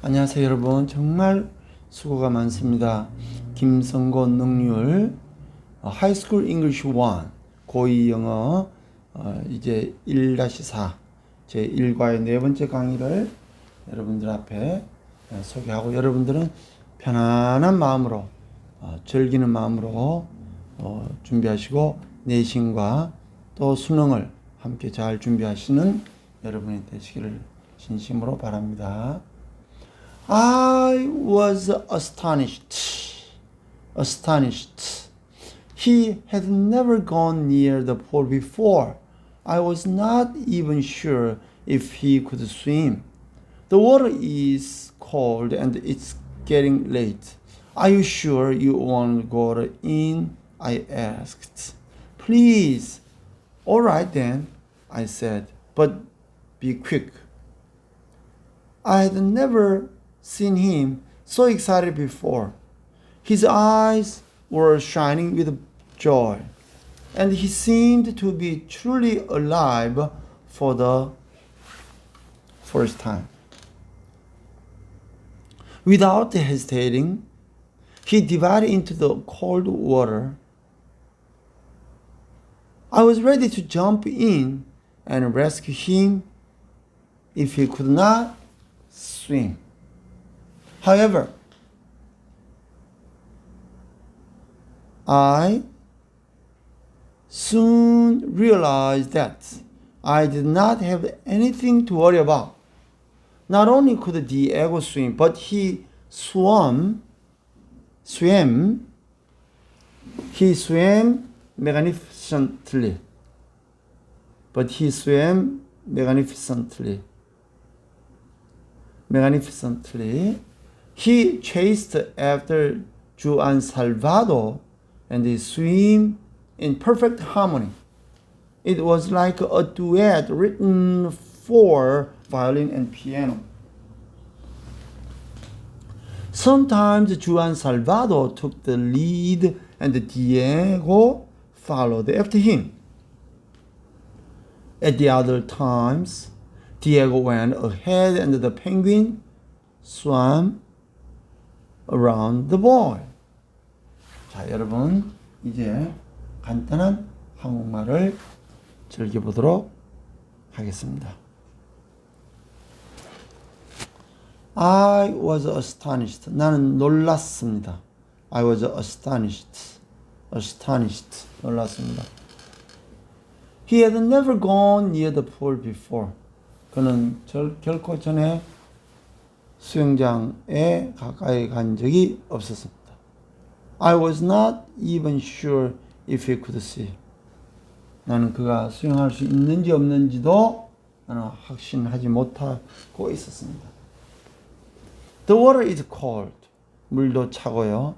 안녕하세요 여러분. 정말 수고가 많습니다. 김성곤 능률 어, 하이스쿨 잉글리시 1 고2 영어 어, 이제 1-4 제 1과의 네 번째 강의를 여러분들 앞에 어, 소개하고 여러분들은 편안한 마음으로 어, 즐기는 마음으로 어, 준비하시고 내신과 또 수능을 함께 잘 준비하시는 여러분이 되시기를 진심으로 바랍니다. I was astonished. Astonished. He had never gone near the pool before. I was not even sure if he could swim. The water is cold and it's getting late. Are you sure you want to go in? I asked. Please. All right then, I said, but be quick. I had never seen him so excited before. His eyes were shining with joy, and he seemed to be truly alive for the first time. Without hesitating, he dived into the cold water. I was ready to jump in and rescue him if he could not swim. However, I soon realized that I did not have anything to worry about. Not only could Diego swim, but he swam, swam, he swam magnificently. But he swam magnificently. Magnificently. He chased after Juan Salvador and they swim in perfect harmony. It was like a duet written for violin and piano. Sometimes Juan Salvador took the lead and Diego followed after him. At the other times, Diego went ahead and the penguin swam around the boy. 자, 여러분, 이제 간단한 한국말을 즐겨보도록 하겠습니다. I was astonished. 나는 놀랐습니다. I was astonished. astonished. 놀랐습니다. He had never gone near the pool before. 그는 절, 결코 전에 수영장에 가까이 간 적이 없었습니다. I was not even sure if he could see. 나는 그가 수영할 수 있는지 없는지도 나는 확신하지 못하고 있었습니다. The water is cold. 물도 차고요.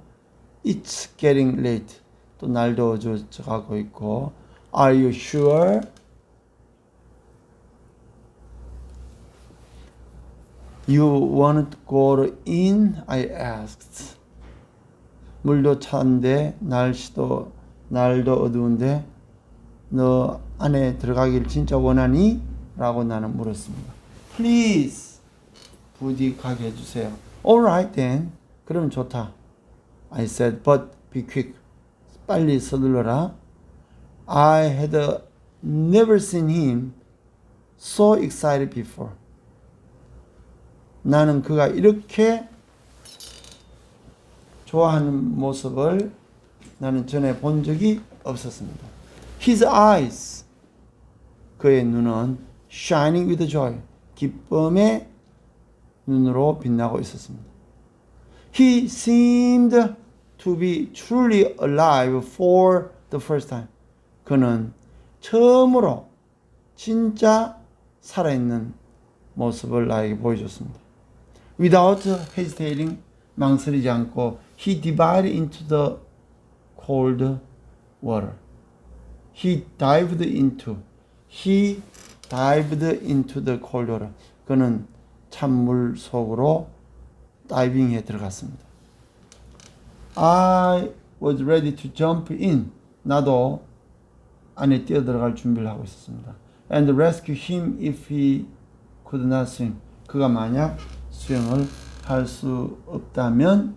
It's getting late. 또 날도 저가고 있고. Are you sure? You want to go in? I asked. 물도 찬데 날씨도 날도 어두운데 너 안에 들어가길 진짜 원하니? 라고 나는 물었습니다. Please 부디 가게 해주세요. Alright then. 그럼 좋다. I said, but be quick. 빨리 서둘러라. I had never seen him so excited before. 나는 그가 이렇게 좋아하는 모습을 나는 전에 본 적이 없었습니다. His eyes, 그의 눈은 shining with joy, 기쁨의 눈으로 빛나고 있었습니다. He seemed to be truly alive for the first time. 그는 처음으로 진짜 살아있는 모습을 나에게 보여줬습니다. Without hesitating, 망설이지 않고 he dived into the cold water. He dived into. He dived into the cold water. 그는 찬물 속으로 다이빙에 들어갔습니다. I was ready to jump in. 나도 안에 뛰어 들어갈 준비를 하고 있었습니다. And rescue him if he could not swim. 그가 만약 수영을 할 수 없다면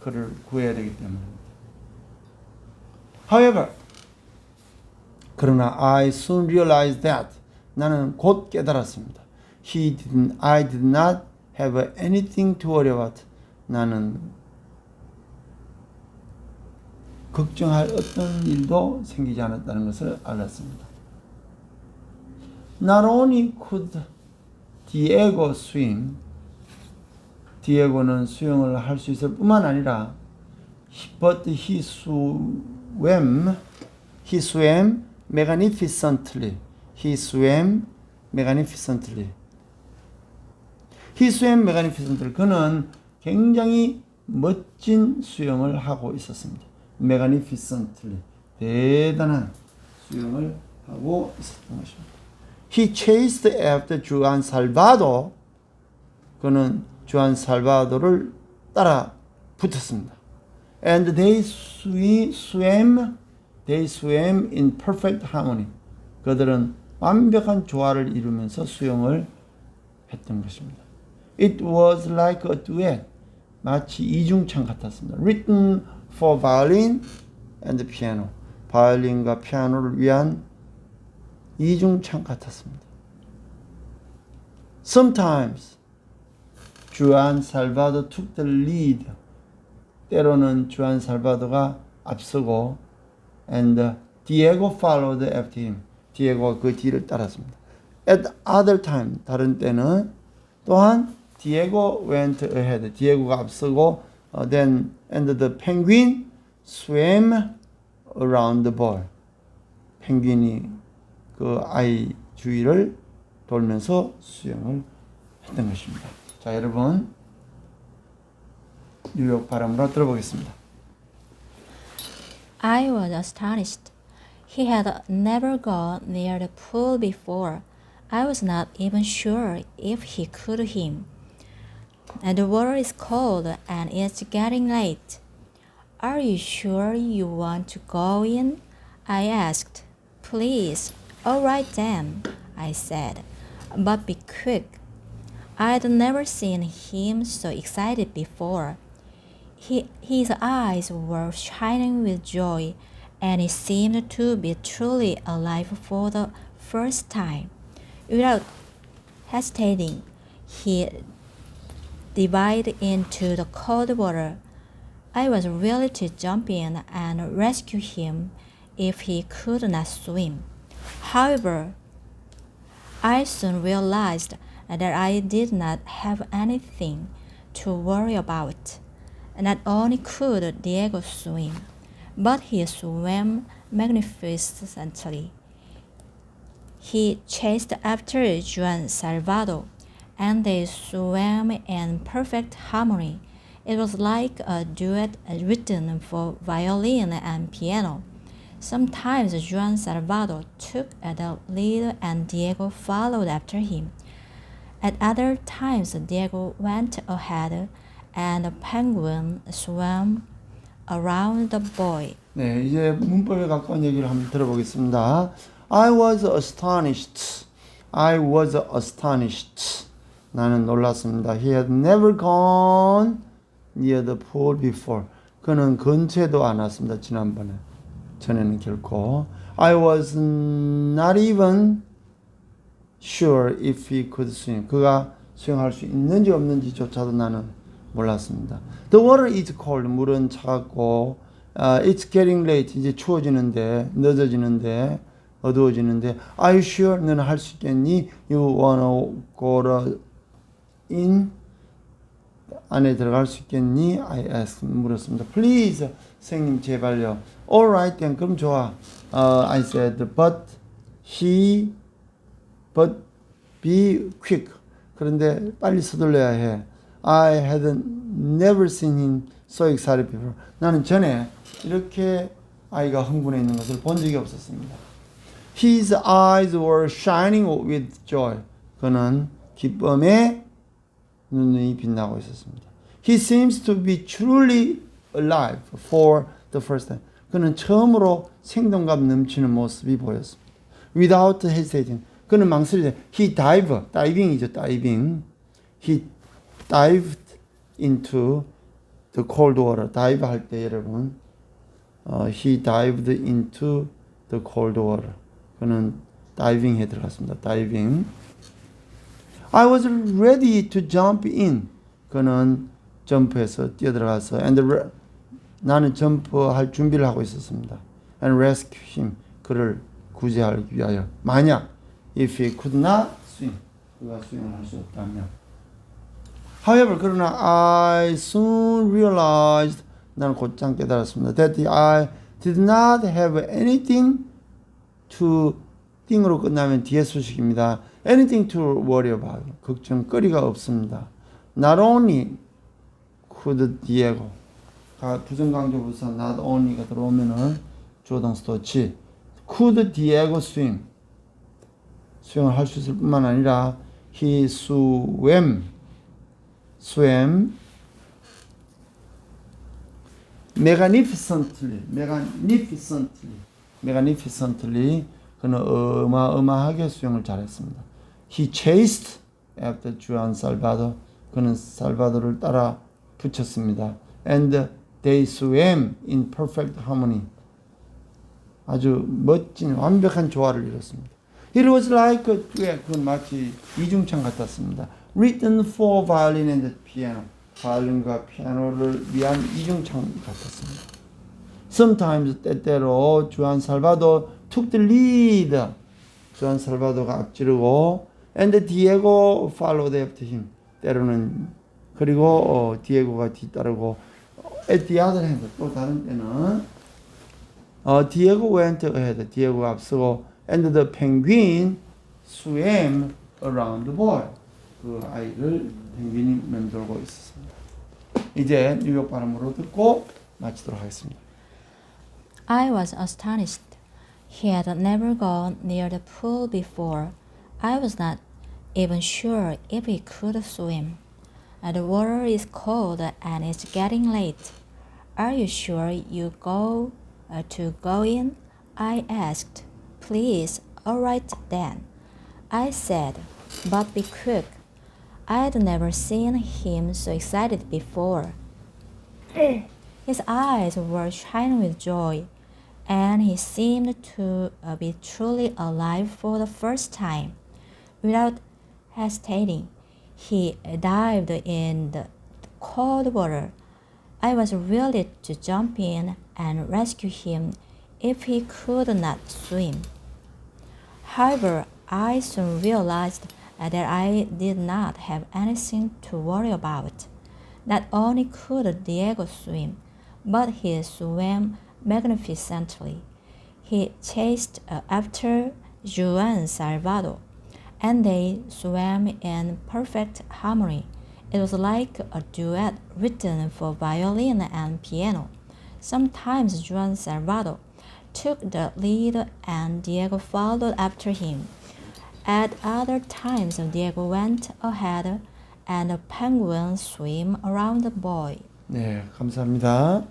그를 구해야 되기 때문입니다. However, 그러나 I soon realized that 나는 곧 깨달았습니다. He didn't, I did not have anything to worry about. 나는 걱정할 어떤 일도 생기지 않았다는 것을 알았습니다. Not only could Diego swim, 디에고는 수영을 할 수 있을 뿐만 아니라 but he swam he swam magnificently he swam magnificently he swam magnificently 그는 굉장히 멋진 수영을 하고 있었습니다 magnificently 대단한 수영을 하고 있었던 것입니다 he chased after Juan Salvador 그는 주한 살바도를 따라 붙었습니다. And they swam, they swam in perfect harmony. 그들은 완벽한 조화를 이루면서 수영을 했던 것입니다. It was like a duet. 마치 이중창 같았습니다. Written for violin and piano. 바이올린과 피아노를 위한 이중창 같았습니다. Sometimes 주안 살바도 took the lead. 때로는 주안 살바도가 앞서고 and Diego followed after him. 디에고가 그 뒤를 따랐습니다. At other time 다른 때는 또한 Diego went ahead. 디에고가 앞서고 uh, then and the penguin swam around the ball. 펭귄이 그 아이 주위를 돌면서 수영을 했던 것입니다. 자, 여러분 뉴욕 발음으로 들어보겠습니다. I was astonished. He had never gone near the pool before. I was not even sure if he could swim. And the water is cold and it's getting late. Are you sure you want to go in? I asked. Please. All right then, I said. But be quick. I'd never seen him so excited before. He, his eyes were shining with joy, and he seemed to be truly alive for the first time. Without hesitating, he dived into the cold water. I was ready to jump in and rescue him if he could not swim. However, I soon realized that I did not have anything to worry about. Not only could Diego swim, but he swam magnificently. He chased after Juan Salvador, and they swam in perfect harmony. It was like a duet written for violin and piano. Sometimes Juan Salvador took the lead and Diego followed after him. At other times, Diego went ahead and the penguin swam around the boy. 네, 이제 문법에 가까운 얘기를 한번 들어보겠습니다. I was astonished. I was astonished. 나는 놀랐습니다. He had never gone near the pool before. 그는 근처에도 안 왔습니다. 지난번에. 전에는 결코. I was not even sure if he could swim. 그가 수영할 수 있는지 없는지조차도 나는 몰랐습니다. The water is cold. 물은 차갑고 uh, it's getting late. 이제 추워지는데 늦어지는데 어두워지는데 Are you sure? 너는 할 수 있겠니? You wanna go in? 안에 들어갈 수 있겠니? I asked 물었습니다. Please, 선생님 제발요. Alright then, 그럼 좋아. Uh, I said, but he, but be quick. 그런데 빨리 서둘러야 해. I had never seen him so excited before. 나는 전에 이렇게 아이가 흥분해 있는 것을 본 적이 없었습니다. His eyes were shining with joy. 그는 기쁨에 눈이 빛나고 있었습니다. He seems to be truly alive for the first time. 그는 처음으로 생동감 넘치는 모습이 보였습니다. Without hesitating. 그는 망설이지. He dived. 다이빙이죠. 다이빙. He dived into the cold water. dive 할때 여러분 어, he dived into the cold water. 그는 다이빙에 들어갔습니다. 다이빙. I was ready to jump in. 그는 점프해서 뛰어들어가서 and re- 나는 점프할 준비를 하고 있었습니다. and rescue him. 그를 구제하기 위하여. 만약 if he could not swim. 그가 수영을 할수 없다면. However, 그러나 I soon realized 나는 곧장 깨달았습니다. That I did not have anything to thing으로 끝나면 뒤에 수식입니다. Anything to worry about. 걱정거리가 없습니다. Not only could Diego 가 부정강조 부사 not only가 들어오면은 도치 could Diego swim 수영을 할 수 있을 뿐만 아니라 he swam swam magnificently magnificently magnificently 그는 어마어마하게 수영을 잘했습니다. He chased after 주안 살바도 그는 살바도를 따라 붙였습니다. And they swam in perfect harmony. 아주 멋진 완벽한 조화를 이뤘습니다. It was like a duet. 그건 마치 이중창 같았습니다. Written for violin and piano. 바이올린과 피아노를 위한 이중창 같았습니다. Sometimes 때때로 주한 살바도 took the lead. 주한 살바도가 앞지르고 and Diego followed after him. 때로는 그리고 어, 디에고가 뒤따르고 at the other hand 또 다른 때는 어, Diego went ahead. 디에고가 앞서고 and the penguin swam around the boy. 그 아이를 펭귄이 맴돌고 있었습니다. 이제 뉴욕 발음으로 듣고 마치도록 하겠습니다. I was astonished. He had never gone near the pool before. I was not even sure if he could swim. And the water is cold and it's getting late. Are you sure you go uh, to go in? I asked. Please, all right then. I said, but be quick. I had never seen him so excited before. His eyes were shining with joy, and he seemed to uh, be truly alive for the first time. Without hesitating, he dived in the cold water. I was ready to jump in and rescue him if he could not swim. However, I soon realized that I did not have anything to worry about. Not only could Diego swim, but he swam magnificently. He chased after Juan Salvador, and they swam in perfect harmony. It was like a duet written for violin and piano. Sometimes Juan Salvador took the lead and Diego followed after him. At other times, Diego went ahead and the penguin swam around the boy. 네, 감사합니다.